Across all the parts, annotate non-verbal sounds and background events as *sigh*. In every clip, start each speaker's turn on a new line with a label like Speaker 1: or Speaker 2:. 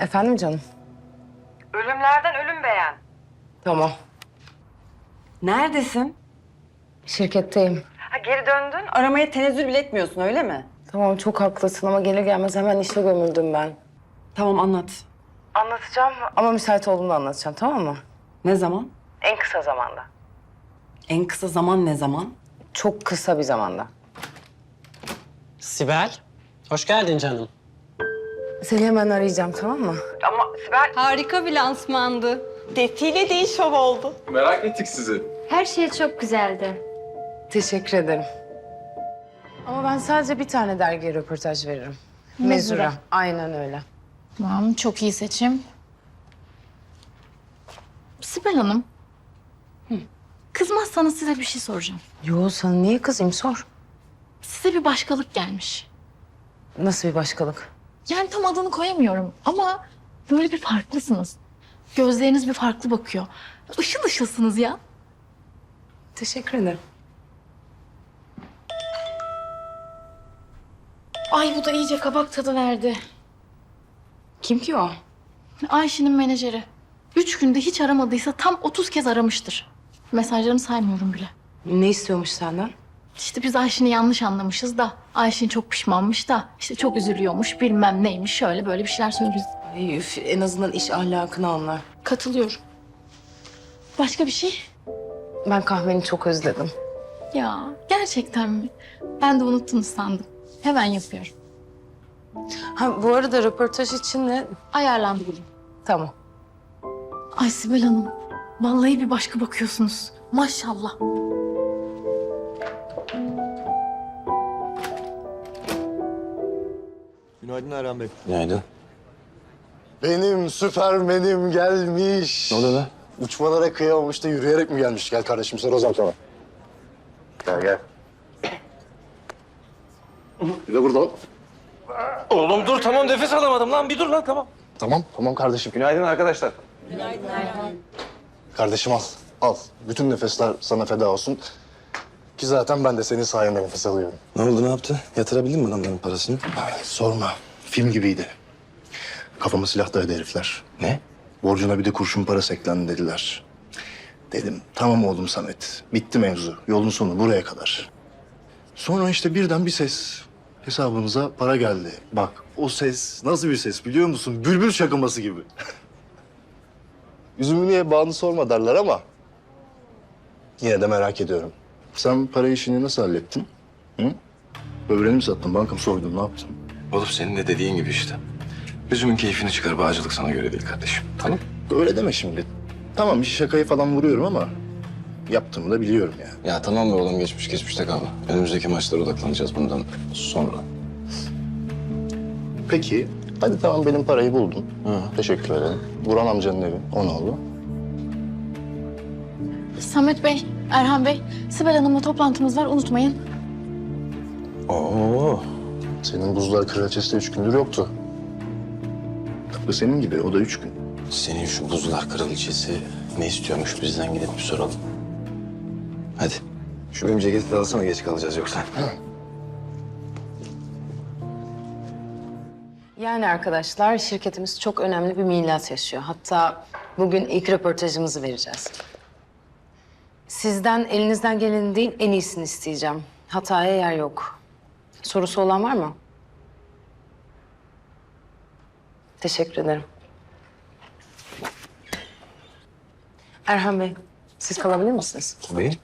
Speaker 1: Efendim canım?
Speaker 2: Ölümlerden ölüm beğen.
Speaker 1: Tamam.
Speaker 2: Neredesin?
Speaker 1: Şirketteyim.
Speaker 2: Ha, geri döndün. Aramaya tenezzül bile etmiyorsun öyle mi?
Speaker 1: Tamam çok haklısın ama gelir gelmez hemen işe gömüldüm ben.
Speaker 2: Tamam anlat.
Speaker 1: Anlatacağım ama müsait olduğumda anlatacağım tamam mı?
Speaker 2: Ne zaman?
Speaker 1: En kısa zamanda.
Speaker 2: En kısa zaman ne zaman?
Speaker 1: Çok kısa bir zamanda.
Speaker 3: Sibel, hoş geldin canım.
Speaker 1: Seni hemen arayacağım tamam mı?
Speaker 2: Ama Sibel...
Speaker 4: Harika bir lansmandı.
Speaker 2: Defile değil şov oldu.
Speaker 5: Merak ettik sizi.
Speaker 4: Her şey çok güzeldi.
Speaker 1: Teşekkür ederim. Ama ben sadece bir tane dergiye röportaj veririm.
Speaker 4: Mezura.
Speaker 1: Mezura. Aynen öyle.
Speaker 6: Tamam, çok iyi seçim. Sibel Hanım. Kızmazsanız size bir şey soracağım.
Speaker 1: Yo sana niye kızayım sor.
Speaker 6: Size bir başkalık gelmiş.
Speaker 1: Nasıl bir başkalık?
Speaker 6: Yani tam adını koyamıyorum ama böyle bir farklısınız. Gözleriniz bir farklı bakıyor. Işıl ışılsınız ya.
Speaker 1: Teşekkür ederim.
Speaker 6: Ay bu da iyice kabak tadı verdi.
Speaker 1: Kim ki o?
Speaker 6: Ayşe'nin menajeri. Üç günde hiç aramadıysa tam 30 kez aramıştır. Mesajlarını saymıyorum bile.
Speaker 1: Ne istiyormuş senden?
Speaker 6: İşte biz Ayşin'i yanlış anlamışız da Ayşin çok pişmanmış da işte çok üzülüyormuş bilmem neymiş şöyle böyle bir şeyler söylüyoruz.
Speaker 1: Ay, üf, en azından iş ahlakını anlar.
Speaker 6: Katılıyorum. Başka bir şey?
Speaker 1: Ben kahveni çok özledim.
Speaker 6: Ya gerçekten mi? Ben de unuttunuz sandım. Hemen yapıyorum.
Speaker 1: Ha bu arada röportaj için de
Speaker 6: Ayarlandı bugün.
Speaker 1: tamam.
Speaker 6: Ay Sibel Hanım. Vallahi bir başka bakıyorsunuz. Maşallah.
Speaker 7: Günaydın Erhan Bey.
Speaker 5: Günaydın.
Speaker 7: Benim süpermenim gelmiş.
Speaker 5: Ne oluyor lan?
Speaker 7: Uçmalara kıyamamış da yürüyerek mi gelmiş? Gel kardeşim sen o zaman sana. Gel gel. Bir de burada.
Speaker 5: Oğlum dur tamam nefes alamadım lan bir dur lan tamam.
Speaker 7: Tamam, tamam kardeşim.
Speaker 5: Günaydın arkadaşlar.
Speaker 7: Kardeşim al, al. Bütün nefesler sana feda olsun. Ki zaten ben de senin sayende nefes alıyorum.
Speaker 5: Ne oldu ne yaptı? Yatırabildin mi adamların parasını?
Speaker 7: Ay, sorma. Film gibiydi. Kafama silah dayadı herifler.
Speaker 5: Ne?
Speaker 7: Borcuna bir de kurşun parası eklendi dediler. Dedim tamam oğlum Samet. Bitti mevzu. Yolun sonu buraya kadar. Sonra işte birden bir ses. Hesabınıza para geldi. Bak o ses nasıl bir ses biliyor musun? Bülbül şakıması gibi. *laughs* Üzümü niye bağını sorma derler ama... Yine de merak ediyorum. Sen para işini nasıl hallettin? Hı? Böbreğini mi sattın? Banka mı soydun? Ne yaptın?
Speaker 5: Oğlum senin de dediğin gibi işte. Üzümün keyfini çıkar bağcılık sana göre değil kardeşim. Tamam.
Speaker 7: Öyle deme şimdi. Tamam şakayı falan vuruyorum ama... Yaptığımı da biliyorum yani.
Speaker 5: Ya tamam be oğlum geçmiş geçmişte kalma. Önümüzdeki maçlara odaklanacağız bundan sonra.
Speaker 7: Peki. Hadi tamam benim parayı buldun.
Speaker 5: Hı.
Speaker 7: Teşekkür ederim. Burhan amcanın evi. O ne oldu?
Speaker 6: Samet Bey, Erhan Bey, Sibel Hanım'la toplantımız var unutmayın.
Speaker 5: Oo.
Speaker 7: Senin buzlar kraliçesi de üç gündür yoktu. Tıpkı senin gibi. O da üç gün.
Speaker 5: Senin şu buzlar kraliçesi ne istiyormuş bizden gidip bir soralım. Hadi. Şu benim ceketi de alsana geç kalacağız yoksa.
Speaker 1: Yani arkadaşlar şirketimiz çok önemli bir milat yaşıyor. Hatta bugün ilk röportajımızı vereceğiz. Sizden elinizden gelenin değil en iyisini isteyeceğim. Hataya yer yok. Sorusu olan var mı? Teşekkür ederim. Erhan Bey, siz kalabilir misiniz?
Speaker 5: Tabii.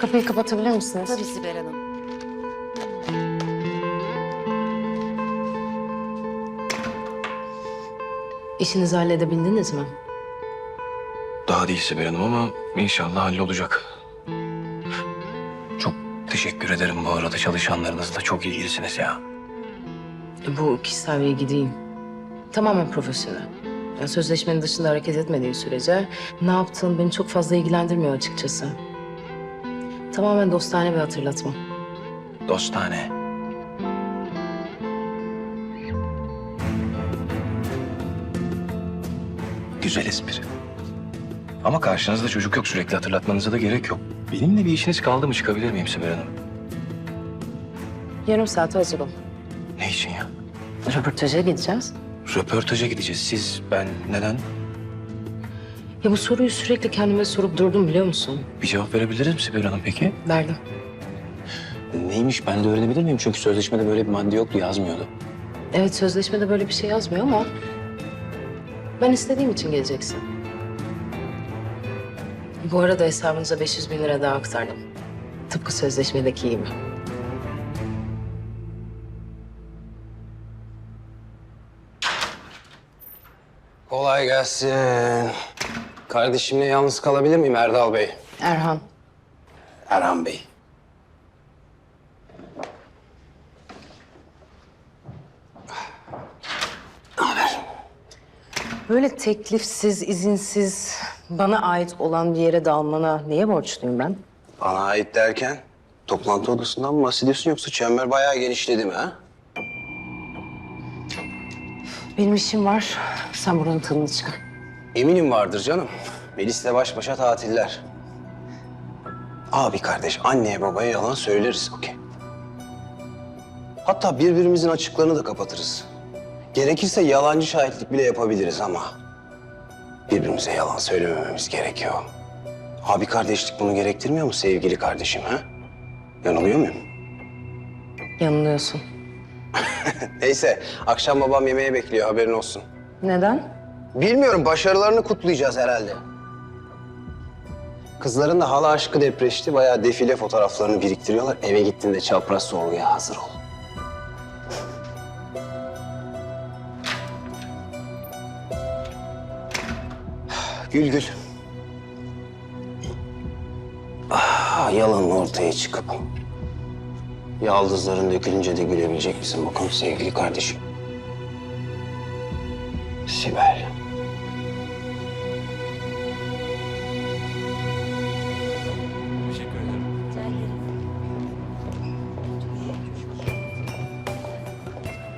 Speaker 1: Kapıyı kapatabilir misiniz?
Speaker 4: Tabii Sibel Hanım.
Speaker 1: İşinizi halledebildiniz mi?
Speaker 5: Daha değil Sibel Hanım ama inşallah hallolacak. Çok teşekkür ederim bu arada çalışanlarınızla çok ilgilisiniz ya.
Speaker 1: Bu kişisel bilgi değil. Tamamen profesyonel. Yani sözleşmenin dışında hareket etmediği sürece ne yaptığın beni çok fazla ilgilendirmiyor açıkçası. Tamamen dostane bir hatırlatma.
Speaker 5: Dostane. Güzel espri. Ama karşınızda çocuk yok. Sürekli hatırlatmanıza da gerek yok. Benimle bir işiniz kaldı mı? Çıkabilir miyim Sibel Hanım?
Speaker 1: Yarım saate hazır ol.
Speaker 5: Ne için ya?
Speaker 1: Röportaja gideceğiz.
Speaker 5: Röportaja gideceğiz. Siz, ben, neden?
Speaker 1: Ya bu soruyu sürekli kendime sorup durdum biliyor musun?
Speaker 5: Bir cevap verebiliriz mi Sibel Hanım peki?
Speaker 1: Verdim.
Speaker 5: Neymiş? Ben de öğrenebilir miyim? Çünkü sözleşmede böyle bir madde yoktu, yazmıyordu.
Speaker 1: Evet sözleşmede böyle bir şey yazmıyor ama... ...ben istediğim için geleceksin. Bu arada hesabınıza 500 bin lira daha aktardım. Tıpkı sözleşmedeki gibi.
Speaker 3: Kolay gelsin. Kardeşimle yalnız kalabilir miyim Erdal Bey?
Speaker 1: Erhan,
Speaker 3: Erhan Bey.
Speaker 1: böyle teklifsiz, izinsiz, bana ait olan bir yere dalmana neye borçluyum ben?
Speaker 3: Bana ait derken toplantı odasından mı bahsediyorsun yoksa çember bayağı genişledi mi ha?
Speaker 1: Benim işim var. Sen buranın tadını çıkar.
Speaker 3: Eminim vardır canım. Melis'le baş başa tatiller. Abi kardeş anneye babaya yalan söyleriz okey. Hatta birbirimizin açıklarını da kapatırız. Gerekirse yalancı şahitlik bile yapabiliriz ama... ...birbirimize yalan söylemememiz gerekiyor. Abi kardeşlik bunu gerektirmiyor mu sevgili kardeşim ha? Yanılıyor muyum?
Speaker 1: Yanılıyorsun. *laughs*
Speaker 3: Neyse akşam babam yemeğe bekliyor haberin olsun.
Speaker 1: Neden?
Speaker 3: Bilmiyorum, başarılarını kutlayacağız herhalde. Kızların da hala aşkı depreşti. Bayağı defile fotoğraflarını biriktiriyorlar. Eve gittiğinde çapraz sorguya hazır ol. Gül gül. Ah, yalan ortaya çıkıp... ...yaldızların dökülünce de gülebilecek misin bakalım sevgili kardeşim? Sibel.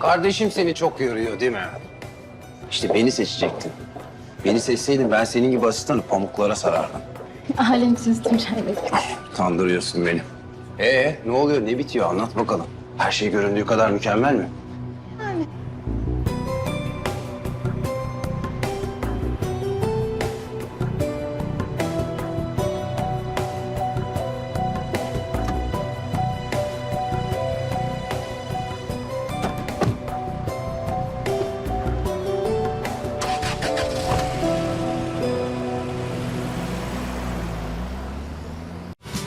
Speaker 3: Kardeşim seni çok yoruyor değil mi? İşte beni seçecektin. Beni seçseydin ben senin gibi asistanı pamuklara sarardım.
Speaker 6: Alemsiniz Tuncay Bey.
Speaker 3: Kandırıyorsun beni. Ee ne oluyor ne bitiyor anlat bakalım. Her şey göründüğü kadar mükemmel mi?